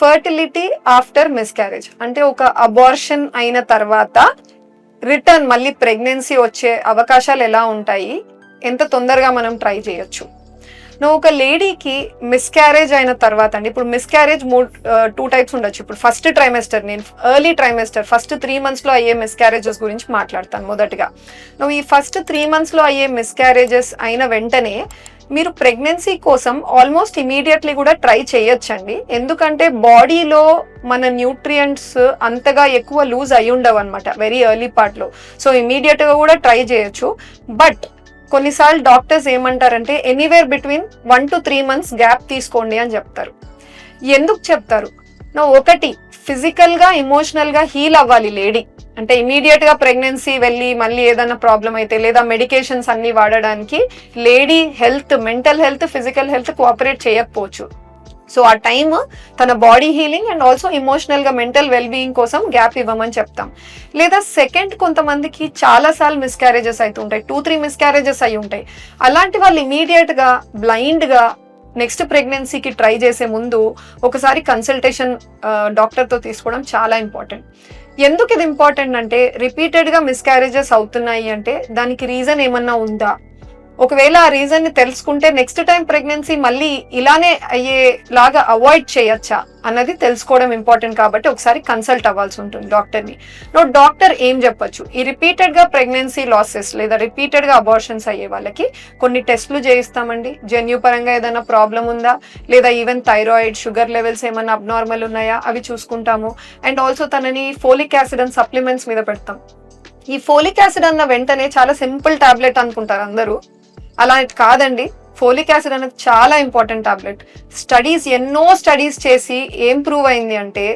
Fertility after miscarriage అంటే ఒక abortion అయిన తర్వాత రిటర్న్ మళ్ళీ ప్రెగ్నెన్సీ వచ్చే అవకాశాలు ఎలా ఉంటాయి? ఎంత తొందరగా మనం ట్రై చేయొచ్చు? నువ్వు ఒక లేడీకి మిస్క్యారేజ్ అయిన తర్వాత అండి ఇప్పుడు మిస్క్యారేజ్ మూడు టూ టైప్స్ ఉండొచ్చు. ఇప్పుడు ఫస్ట్ ట్రైమెస్టర్ నేను ఎర్లీ ట్రైమెస్టర్ ఫస్ట్ త్రీ మంత్స్లో అయ్యే మిస్క్యారేజెస్ గురించి మాట్లాడతాను మొదటగా. నువ్వు ఈ ఫస్ట్ త్రీ మంత్స్లో అయ్యే మిస్క్యారేజెస్ అయిన వెంటనే మీరు ప్రెగ్నెన్సీ కోసం ఆల్మోస్ట్ ఇమీడియట్లీ కూడా ట్రై చేయొచ్చండి. ఎందుకంటే బాడీలో మన న్యూట్రియంట్స్ అంతగా ఎక్కువ లూజ్ అయి ఉండవు అనమాట వెరీ ఎర్లీ పార్ట్లో సో ఇమీడియట్గా కూడా ట్రై చేయొచ్చు. బట్ కొన్నిసార్లు డాక్టర్స్ ఏమంటారంటే anywhere between one to three months gap తీసుకోండి అని చెప్తారు. ఎందుకు చెప్తారు? నా ఒకటి ఫిజికల్గా ఎమోషనల్గా హీల్ అవ్వాలి లేడీ అంటే ఇమీడియట్గా ప్రెగ్నెన్సీ వెళ్ళి మళ్ళీ ఏదైనా ప్రాబ్లం అయితే లేదా మెడికేషన్స్ అన్ని వాడడానికి lady health mental health physical health cooperate చేయకపోవచ్చు. సో ఆ టైం తన బాడీ హీలింగ్ అండ్ ఆల్సో ఇమోషనల్గా మెంటల్ వెల్బీయింగ్ కోసం గ్యాప్ ఇవ్వమని చెప్తాం. లేదా సెకండ్ కొంతమందికి చాలా సార్లు మిస్క్యారేజెస్ అవుతుంటాయి టూ త్రీ మిస్క్యారేజెస్ అయి ఉంటాయి. అలాంటి వాళ్ళు ఇమీడియట్గా బ్లైండ్గా నెక్స్ట్ ప్రెగ్నెన్సీకి ట్రై చేసే ముందు ఒకసారి కన్సల్టేషన్ డాక్టర్తో తీసుకోవడం చాలా ఇంపార్టెంట్. ఎందుకు ఇది ఇంపార్టెంట్ అంటే రిపీటెడ్గా మిస్క్యారేజెస్ అవుతున్నాయి అంటే దానికి రీజన్ ఏమన్నా ఉందా? ఒకవేళ ఆ రీజన్ని తెలుసుకుంటే నెక్స్ట్ టైం ప్రెగ్నెన్సీ మళ్ళీ ఇలానే అయ్యేలాగా అవాయిడ్ చేయొచ్చా అన్నది తెలుసుకోవడం ఇంపార్టెంట్ కాబట్టి ఒకసారి కన్సల్ట్ అవ్వాల్సి ఉంటుంది డాక్టర్ని. నో డాక్టర్ ఏం చెప్పొచ్చు? ఈ రిపీటెడ్గా ప్రెగ్నెన్సీ లాసెస్ లేదా రిపీటెడ్గా అబార్షన్స్ అయ్యే వాళ్ళకి కొన్ని టెస్ట్లు చేయిస్తామండి. జన్యు పరంగా ఏదైనా ప్రాబ్లం ఉందా? లేదా ఈవెన్ థైరాయిడ్ షుగర్ లెవెల్స్ ఏమైనా అబ్నార్మల్ ఉన్నాయా? అవి చూసుకుంటాము. అండ్ ఆల్సో తనని ఫోలిక్ యాసిడ్ అండ్ సప్లిమెంట్స్ మీద పెడతాం. ఈ ఫోలిక్ యాసిడ్ అన్న వెంటనే చాలా సింపుల్ టాబ్లెట్ అనుకుంటారు అందరూ. అలా కాదండి. ఫోలిక్ యాసిడ్ అనేది చాలా ఇంపార్టెంట్ టాబ్లెట్. స్టడీస్ ఎన్నో స్టడీస్ చేసి ఏం ప్రూవ్ అయింది అంటే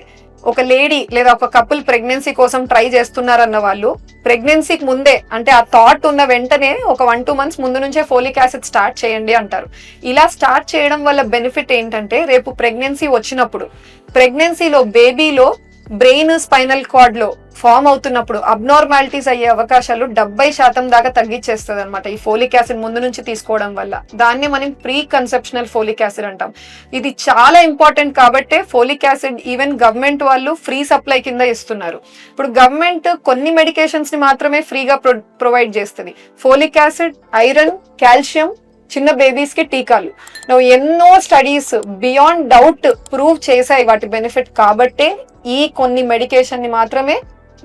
ఒక లేడీ లేదా ఒక కపుల్ ప్రెగ్నెన్సీ కోసం ట్రై చేస్తున్నారన్న వాళ్ళు ప్రెగ్నెన్సీకి ముందే అంటే ఆ థాట్ ఉన్న వెంటనే ఒక వన్ టూ మంత్స్ ముందు నుంచే ఫోలిక్ యాసిడ్ స్టార్ట్ చేయండి అంటారు. ఇలా స్టార్ట్ చేయడం వల్ల బెనిఫిట్ ఏంటంటే రేపు ప్రెగ్నెన్సీ వచ్చినప్పుడు ప్రెగ్నెన్సీలో బేబీలో బ్రెయిన్ స్పైనల్ కార్డ్లో ఫామ్ అవుతున్నప్పుడు అబ్నార్మాలిటీస్ అయ్యే అవకాశాలు డెబ్బై శాతం దాకా తగ్గించేస్తుంది అనమాట ఈ ఫోలిక్ యాసిడ్ ముందు నుంచి తీసుకోవడం వల్ల. దాన్ని మనం ప్రీ కన్సెప్షనల్ ఫోలిక్ యాసిడ్ అంటాం. ఇది చాలా ఇంపార్టెంట్ కాబట్టే ఫోలిక్ యాసిడ్ ఈవెన్ గవర్నమెంట్ వాళ్ళు ఫ్రీ సప్లై కింద ఇస్తున్నారు. ఇప్పుడు గవర్నమెంట్ కొన్ని మెడికేషన్స్ని మాత్రమే ఫ్రీగా ప్రొవైడ్ చేస్తుంది. ఫోలిక్ యాసిడ్ ఐరన్ కాల్షియం చిన్న బేబీస్కి టీకాలు. నువ్వు ఎన్నో స్టడీస్ బియాండ్ డౌట్ ప్రూవ్ చేశాయి వాటి బెనిఫిట్ కాబట్టే ఈ కొన్ని మెడికేషన్ని మాత్రమే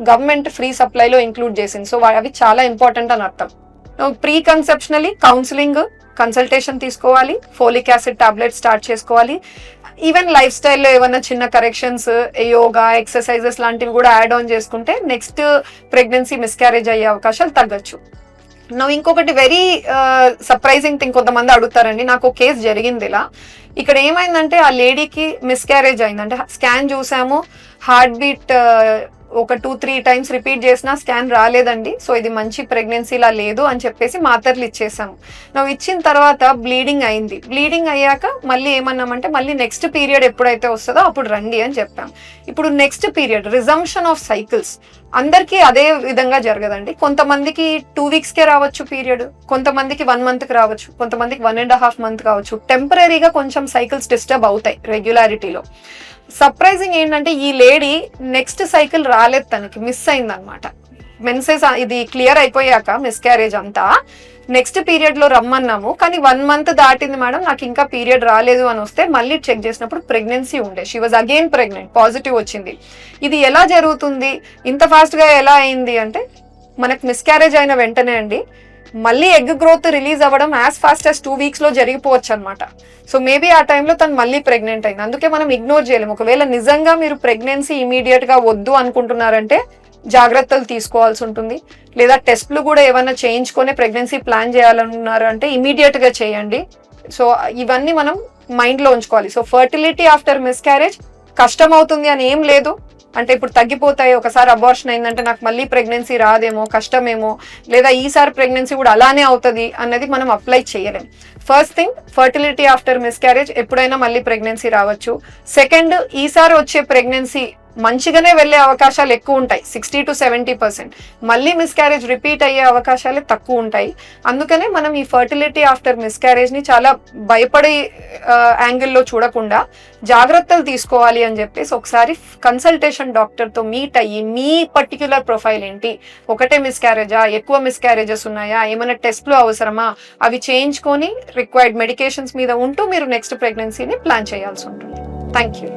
గవర్నమెంట్ ఫ్రీ సప్లైలో ఇంక్లూడ్ చేసింది. సో అవి చాలా ఇంపార్టెంట్ అని అర్థం. ప్రీ కన్సెప్షనలీ కౌన్సిలింగ్ కన్సల్టేషన్ తీసుకోవాలి. ఫోలిక్ యాసిడ్ టాబ్లెట్ స్టార్ట్ చేసుకోవాలి. ఈవెన్ లైఫ్ స్టైల్లో ఏమైనా చిన్న కరెక్షన్స్ యోగా ఎక్సర్సైజెస్ లాంటివి కూడా యాడ్ ఆన్ చేసుకుంటే నెక్స్ట్ ప్రెగ్నెన్సీ మిస్క్యారేజ్ అయ్యే అవకాశాలు తగ్గచ్చు. నువ్వు ఇంకొకటి వెరీ సర్ప్రైజింగ్ థింగ్ కొంతమంది అడుగుతారండి. నాకు ఒక కేసు జరిగింది ఇలా. ఇక్కడ ఏమైందంటే ఆ లేడీకి మిస్క్యారేజ్ అయింది. అంటే స్కాన్ చూసాము. హార్ట్ బీట్ uh, ఒక టూ త్రీ టైమ్స్ రిపీట్ చేసినా స్కాన్ రాలేదండి. సో ఇది మంచి ప్రెగ్నెన్సీలా లేదు అని చెప్పేసి మాత్రలు ఇచ్చేసాము. నువ్వు ఇచ్చిన తర్వాత బ్లీడింగ్ అయింది. బ్లీడింగ్ అయ్యాక మళ్ళీ ఏమన్నామంటే మళ్ళీ నెక్స్ట్ పీరియడ్ ఎప్పుడైతే వస్తుందో అప్పుడు రండి అని చెప్పాం. ఇప్పుడు next period resumption of cycles అందరికీ అదే విధంగా జరగదండి. కొంతమందికి టూ వీక్స్ కే రావచ్చు పీరియడ్ కొంతమందికి వన్ మంత్కి రావచ్చు. కొంతమందికి వన్ అండ్ హాఫ్ మంత్ కావచ్చు. టెంపరీగా కొంచెం సైకిల్స్ డిస్టర్బ్ అవుతాయి రెగ్యులారిటీలో సర్ప్రైజింగ్ ఏంటంటే ఈ లేడీ నెక్స్ట్ సైకిల్ రాలేదు తనకి మిస్ అయింది అనమాట మెన్సెస్ ఇది క్లియర్ అయిపోయాక మిస్క్యారేజ్ అంతా. నెక్స్ట్ పీరియడ్లో రమ్మన్నాము. కానీ వన్ మంత్ దాటింది మేడం నాకు ఇంకా పీరియడ్ రాలేదు అని వస్తే మళ్ళీ చెక్ చేసినప్పుడు ప్రెగ్నెన్సీ ఉండే. She was again pregnant positive వచ్చింది. ఇది ఎలా జరుగుతుంది? ఇంత ఫాస్ట్గా ఎలా అయింది అంటే మనకు మిస్క్యారేజ్ అయిన వెంటనే అండి మళ్ళీ ఎగ్ గ్రోత్ రిలీజ్ అవ్వడం యాజ్ ఫాస్ట్ యాజ్ టూ వీక్స్లో జరిగిపోవచ్చు అనమాట సో మేబీ ఆ టైంలో తను మళ్ళీ ప్రెగ్నెంట్ అయింది. అందుకే మనం ఇగ్నోర్ చేయలేము. ఒకవేళ నిజంగా మీరు ప్రెగ్నెన్సీ ఇమీడియట్గా వద్దు అనుకుంటున్నారంటే జాగ్రత్తలు తీసుకోవాల్సి ఉంటుంది. లేదా టెస్ట్లు కూడా ఏమైనా చేయించుకొని ప్రెగ్నెన్సీ ప్లాన్ చేయాలనున్నారు అంటే ఇమీడియట్గా చేయండి. సో ఇవన్నీ మనం మైండ్లో ఉంచుకోవాలి. సో ఫర్టిలిటీ ఆఫ్టర్ మిస్క్యారేజ్ కష్టం అవుతుంది అని ఏం లేదు. అంటే ఇప్పుడు తగ్గిపోతాయి ఒకసారి అబార్షన్ అయిందంటే నాకు మళ్ళీ ప్రెగ్నెన్సీ రాదేమో కష్టమేమో లేదా ఈసారి ప్రెగ్నెన్సీ కూడా అలానే అవుతుంది అన్నది మనం అప్లై చేయలేం. First thing fertility after miscarriage ఎప్పుడైనా మళ్ళీ ప్రెగ్నెన్సీ రావచ్చు. సెకండ్ ఈసారి వచ్చే ప్రెగ్నెన్సీ మంచిగానే వెళ్ళే అవకాశాలు ఎక్కువ ఉంటాయి సిక్స్టీ టు సెవెంటీ పర్సెంట్ మళ్ళీ మిస్క్యారేజ్ రిపీట్ అయ్యే అవకాశాలే తక్కువ ఉంటాయి. అందుకనే మనం ఈ ఫర్టిలిటీ ఆఫ్టర్ మిస్క్యారేజ్ని చాలా భయపడే యాంగిల్లో చూడకుండా జాగ్రత్తలు తీసుకోవాలి అని చెప్పేసి ఒకసారి కన్సల్టేషన్ డాక్టర్తో మీట్ అయ్యి మీ పర్టిక్యులర్ ప్రొఫైల్ ఏంటి? ఒకటే మిస్క్యారేజా ఎక్కువ మిస్క్యారేజెస్ ఉన్నాయా? ఏమైనా టెస్ట్లు అవసరమా? అవి చేయించుకొని రిక్వైర్డ్ మెడికేషన్స్ మీద ఉంటూ మీరు నెక్స్ట్ ప్రెగ్నెన్సీని ప్లాన్ చేయాల్సి ఉంటుంది. Thank you